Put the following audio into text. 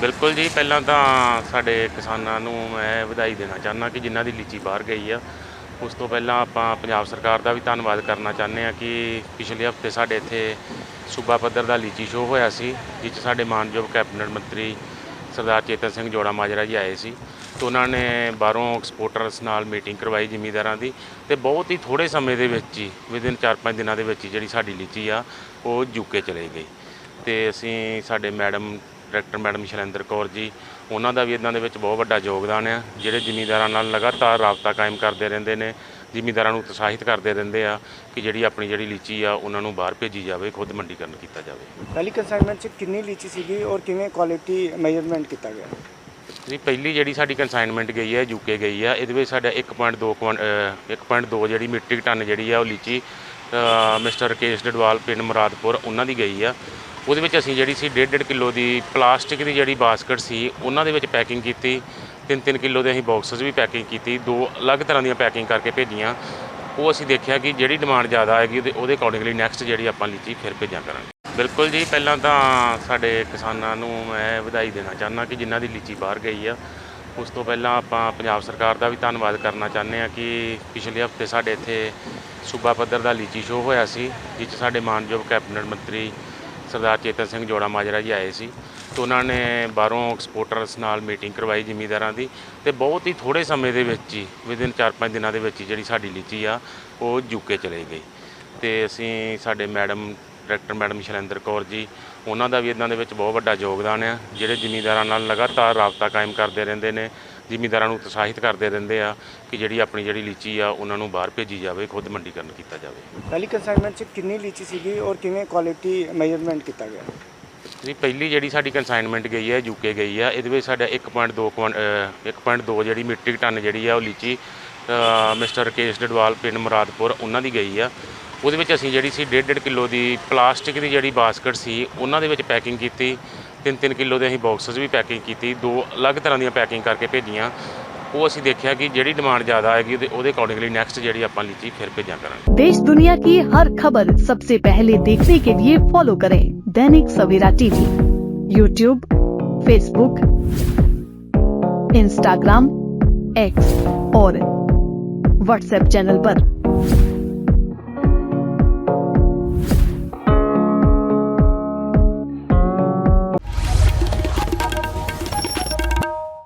ਬਿਲਕੁਲ ਜੀ, ਪਹਿਲਾਂ ਤਾਂ ਸਾਡੇ ਕਿਸਾਨਾਂ ਨੂੰ ਮੈਂ ਵਧਾਈ ਦੇਣਾ ਚਾਹੁੰਦਾ ਕਿ ਜਿਨ੍ਹਾਂ ਦੀ ਲੀਚੀ ਬਾਹਰ ਗਈ ਆ। ਉਸ ਤੋਂ ਪਹਿਲਾਂ ਆਪਾਂ ਪੰਜਾਬ ਸਰਕਾਰ ਦਾ ਵੀ ਧੰਨਵਾਦ ਕਰਨਾ ਚਾਹੁੰਦੇ ਆ ਕਿ ਪਿਛਲੇ ਹਫ਼ਤੇ ਸਾਡੇ ਇੱਥੇ ਸੂਬਾ ਪੱਧਰ ਦਾ ਲੀਚੀ ਸ਼ੋਅ ਹੋਇਆ ਸੀ ਜਿਸ 'ਚ ਸਾਡੇ ਮਾਨਯੋਗ ਕੈਬਨਿਟ ਮੰਤਰੀ ਸਰਦਾਰ ਚੇਤਨ ਸਿੰਘ ਜੋੜਾ ਮਾਜਰਾ ਜੀ ਆਏ ਸੀ। ਤੇ ਉਹਨਾਂ ਨੇ ਬਾਹਰੋਂ ਐਕਸਪੋਰਟਰਸ ਨਾਲ ਮੀਟਿੰਗ ਕਰਵਾਈ ਜ਼ਿਮੀਂਦਾਰਾਂ ਦੀ ਤੇ ਬਹੁਤ ਹੀ ਥੋੜੇ ਸਮੇਂ ਦੇ ਵਿੱਚ ਹੀ ਵਿਦਿਨ 4-5 ਦਿਨਾਂ ਦੇ ਵਿੱਚ ਹੀ ਜਿਹੜੀ ਸਾਡੀ ਲੀਚੀ ਆ, ਉਹ ਯੂਕੇ ਚਲੇ ਗਈ। ਤੇ ਅਸੀਂ ਸਾਡੇ madam director madam Shailendra Kaur ji ਉਹਨਾਂ ਦਾ ਵੀ ਇਦਾਂ ਦੇ ਵਿੱਚ ਬਹੁਤ ਵੱਡਾ ਯੋਗਦਾਨ ਆ ਜਿਹੜੇ ਜ਼ਿਮੀਂਦਾਰਾਂ ਨਾਲ ਲਗਾਤਾਰ ਰਾਬਤਾ ਕਾਇਮ ਕਰਦੇ ਰਹਿੰਦੇ ਨੇ ਜ਼ਿਮੀਂਦਾਰਾਂ ਨੂੰ ਉਤਸ਼ਾਹਿਤ ਕਰਦੇ ਰਹਿੰਦੇ ਆ ਕਿ ਜਿਹੜੀ ਆਪਣੀ ਜਿਹੜੀ ਲੀਚੀ ਆ ਉਹਨਾਂ ਨੂੰ ਬਾਹਰ ਭੇਜੀ ਜਾਵੇ ਖੁਦ ਮੰਡੀਕਰਨ ਕੀਤਾ ਜਾਵੇ। ਪਹਿਲੀ ਕੰਸਾਈਨਮੈਂਟ 'ਚ ਕਿੰਨੀ ਲੀਚੀ ਸੀਗੀ ਔਰ ਕਿਵੇਂ ਕੁਆਲਿਟੀ ਮੈਜ਼ਰਮੈਂਟ ਕੀਤਾ ਗਿਆ? ਜੀ ਪਹਿਲੀ ਜਿਹੜੀ ਸਾਡੀ ਕੰਸਾਈਨਮੈਂਟ ਗਈ ਹੈ ਯੂਕੇ ਗਈ ਆ ਇਹਦੇ ਵਿੱਚ ਸਾਡਾ 1.2 ਕੁਆਂਟ- ਅਹ 1.2 ਜਿਹੜੀ ਮੀਟ੍ਰਿਕ ਟਨ ਜਿਹੜੀ ਆ ਉਹ ਲੀਚੀ ਮਿਸਟਰ ਰਕੇਸ਼ ਡਡਵਾਲ ਪਿੰਡ ਮੁਰਾਦਪੁਰ ਉਹਨਾਂ ਦੀ ਗਈ ਆ। ਉਹਦੇ ਵਿੱਚ ਅਸੀਂ ਜਿਹੜੀ ਸੀ 1.5 ਕਿਲੋ ਦੀ ਪਲਾਸਟਿਕ ਦੀ ਜਿਹੜੀ ਬਾਸਕਟ ਸੀ, ਉਹਨਾਂ ਦੇ ਵਿੱਚ ਪੈਕਿੰਗ ਕੀਤੀ। 3-3 ਕਿਲੋ ਦੇ ਅਸੀਂ ਬਾਕਸਸ ਵੀ ਪੈਕਿੰਗ ਕੀਤੀ। ਦੋ ਅਲੱਗ ਤਰ੍ਹਾਂ ਦੀਆਂ ਪੈਕਿੰਗ ਕਰਕੇ ਭੇਜੀਆਂ। ਉਹ ਅਸੀਂ ਦੇਖਿਆ ਕਿ ਜਿਹੜੀ ਡਿਮਾਂਡ ਜ਼ਿਆਦਾ ਆਏਗੀ ਉਹਦੇ ਉਹਦੇ ਅਕੋਰਡਿੰਗਲੀ ਨੈਕਸਟ ਜਿਹੜੀ ਆਪਾਂ ਲੀਚੀ ਫਿਰ ਭੇਜਾਂ ਕਰਾਂਗੇ। ਬਿਲਕੁਲ ਜੀ, ਪਹਿਲਾਂ ਤਾਂ ਸਾਡੇ ਕਿਸਾਨਾਂ ਨੂੰ ਮੈਂ ਵਧਾਈ ਦੇਣਾ ਚਾਹੁੰਦਾ ਕਿ ਜਿਨ੍ਹਾਂ ਦੀ ਲੀਚੀ ਬਾਹਰ ਗਈ ਆ, ਉਸ ਤੋਂ ਪਹਿਲਾਂ ਆਪਾਂ ਪੰਜਾਬ ਸਰਕਾਰ ਦਾ ਵੀ ਧੰਨਵਾਦ ਕਰਨਾ ਚਾਹੁੰਦੇ ਆ ਕਿ ਪਿਛਲੇ ਹਫ਼ਤੇ ਸਾਡੇ ਇੱਥੇ ਸੂਬਾ ਪੱਧਰ ਦਾ ਲੀਚੀ ਸ਼ੋਅ ਹੋਇਆ ਸੀ ਜਿਸ 'ਚ ਸਾਡੇ ਮਾਨਯੋਗ ਕੈਬਨਿਟ ਮੰਤਰੀ ਸਰਦਾਰ ਚੇਤਨ ਸਿੰਘ ਜੋੜਾ ਮਾਜਰਾ ਜੀ ਆਏ ਸੀ ਤੇ ਉਹਨਾਂ ਨੇ ਬਾਹਰੋਂ ਐਕਸਪੋਰਟਰਸ ਨਾਲ ਮੀਟਿੰਗ ਕਰਵਾਈ ਜ਼ਿਮੀਂਦਾਰਾਂ ਦੀ ਤੇ ਬਹੁਤ ਹੀ ਥੋੜੇ ਸਮੇਂ ਦੇ ਵਿੱਚ ਹੀ ਵਿਦਿਨ 4-5 ਦਿਨਾਂ ਦੇ ਵਿੱਚ ਹੀ ਜਿਹੜੀ ਸਾਡੀ ਲੀਚੀ ਆ, ਉਹ ਯੂਕੇ ਚਲੇ ਗਈ। ਤੇ ਅਸੀਂ ਸਾਡੇ madam director madam Shailendra Kaur ji, ਉਹਨਾਂ ਦਾ ਵੀ ਇਦਾਂ ਦੇ ਵਿੱਚ ਬਹੁਤ ਵੱਡਾ ਯੋਗਦਾਨ ਆ, ਜਿਹੜੇ ਜ਼ਿਮੀਂਦਾਰਾਂ ਨਾਲ ਲਗਾਤਾਰ ਰਾਬਤਾ ਕਾਇਮ ਕਰਦੇ ਰਹਿੰਦੇ ਨੇ। ਜ਼ਿਮੀਂਦਾਰਾਂ ਨੂੰ ਉਤਸ਼ਾਹਿਤ ਕਰਦੇ ਰਹਿੰਦੇ ਆ ਕਿ ਜਿਹੜੀ ਆਪਣੀ ਜਿਹੜੀ ਲੀਚੀ ਆ ਉਹਨਾਂ ਨੂੰ ਬਾਹਰ ਭੇਜੀ ਜਾਵੇ ਖੁਦ ਮੰਡੀਕਰਨ ਕੀਤਾ ਜਾਵੇ। ਪਹਿਲੀ ਕੰਸਾਈਨਮੈਂਟ 'ਚ ਕਿੰਨੀ ਲੀਚੀ ਸੀਗੀ ਔਰ ਕਿਵੇਂ ਕੁਆਲਿਟੀ ਮੈਜ਼ਰਮੈਂਟ ਕੀਤਾ ਗਿਆ? ਜੀ ਪਹਿਲੀ ਜਿਹੜੀ ਸਾਡੀ ਕੰਸਾਈਨਮੈਂਟ ਗਈ ਹੈ ਯੂਕੇ ਗਈ ਆ ਇਹਦੇ ਵਿੱਚ ਸਾਡਾ 1.2 ਕੁਆਂਟ- ਅਹ 1.2 ਜਿਹੜੀ ਮੀਟ੍ਰਿਕ ਟਨ ਜਿਹੜੀ ਆ ਉਹ ਲੀਚੀ ਮਿਸਟਰ ਰਕੇਸ਼ ਡਡਵਾਲ ਪਿੰਡ ਮੁਰਾਦਪੁਰ ਉਹਨਾਂ ਦੀ ਗਈ ਆ। ਉਹਦੇ ਵਿੱਚ ਅਸੀਂ ਜਿਹੜੀ ਸੀ 1.5 ਕਿਲੋ ਦੀ ਪਲਾਸਟਿਕ ਦੀ ਜਿਹੜੀ ਬਾਸਕਟ ਸੀ ਉਹਨਾਂ ਦੇ ਵਿੱਚ ਪੈਕਿੰਗ ਕੀਤੀ 3-3 ਕਿਲੋ ਦੇ ਅਸੀਂ ਬਾਕਸਸ ਵੀ ਪੈਕਿੰਗ ਕੀਤੀ ਦੋ ਅਲੱਗ ਤਰ੍ਹਾਂ ਦੀਆਂ ਪੈਕਿੰਗ ਕਰਕੇ ਭੇਜੀਆਂ ਉਹ ਅਸੀਂ ਦੇਖਿਆ ਕਿ ਜਿਹੜੀ ਡਿਮਾਂਡ ਜ਼ਿਆਦਾ ਆਏਗੀ ਉਹਦੇ ਉਹਦੇ ਅਕੋਰਡਿੰਗਲੀ ਨੈਕਸਟ ਜਿਹੜੀ ਆਪਾਂ ਲੀਚੀ ਫਿਰ ਭੇਜਾਂ ਕਰਾਂਗੇ देश दुनिया की हर खबर सबसे पहले देखने के लिए फॉलो करें Dainik Savera TV YouTube Facebook Instagram X और व्हाट्सएप चैनल पर।